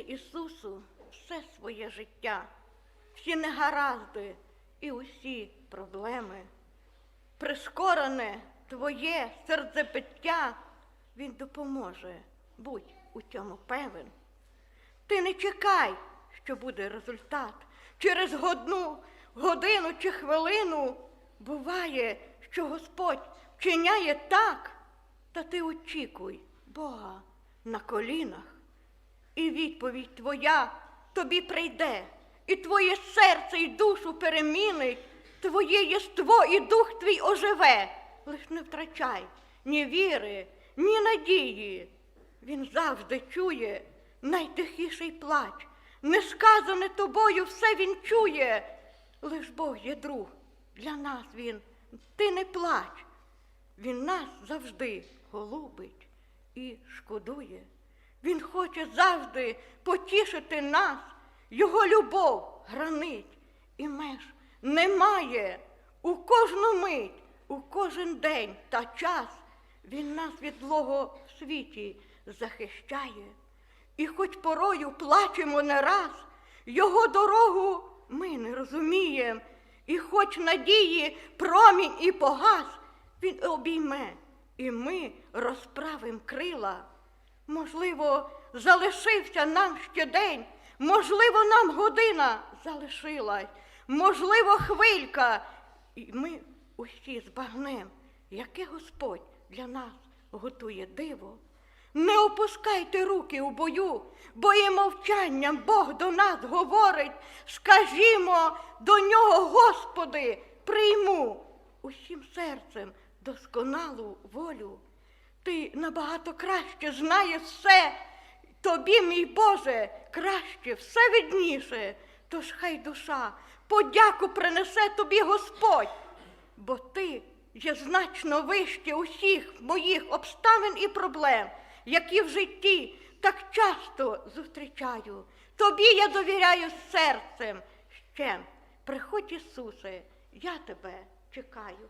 Ісусу все своє життя, всі негаразди і усі проблеми. Прискорене твоє серцепиття, Він допоможе, будь у цьому певен. Ти не чекай, що буде результат. Через годну, годину чи хвилину буває, що Господь вчиняє так, та ти очікуй Бога на колінах. І відповідь твоя тобі прийде, і твоє серце і душу перемінить, твоє єство і дух твій оживе. Лиш не втрачай ні віри, ні надії. Він завжди чує найтихіший плач. Несказане тобою все він чує. Лиш Бог є друг, для нас він, ти не плач. Він нас завжди голубить і шкодує. Він хоче завжди потішити нас, його любов гранить і меж немає. У кожну мить, у кожен день та час він нас від злого в світі захищає. І хоч порою плачемо не раз, його дорогу ми не розуміємо, і хоч надії промінь і погас, він обійме, і ми розправим крила. Можливо, залишився нам ще день, можливо, нам година залишилась, можливо, хвилька, і ми усі збагнем, яке Господь для нас готує диво. Не опускайте руки у бою, бо і мовчанням Бог до нас говорить. Скажімо до нього, Господи, прийму усім серцем досконалу волю. Ти набагато краще знаєш все. Тобі, мій Боже, краще, все видніше. Тож хай душа подяку принесе тобі Господь, бо ти є значно вище усіх моїх обставин і проблем, які в житті так часто зустрічаю. Тобі я довіряю серцем. Ще приходь, Ісусе, я тебе чекаю.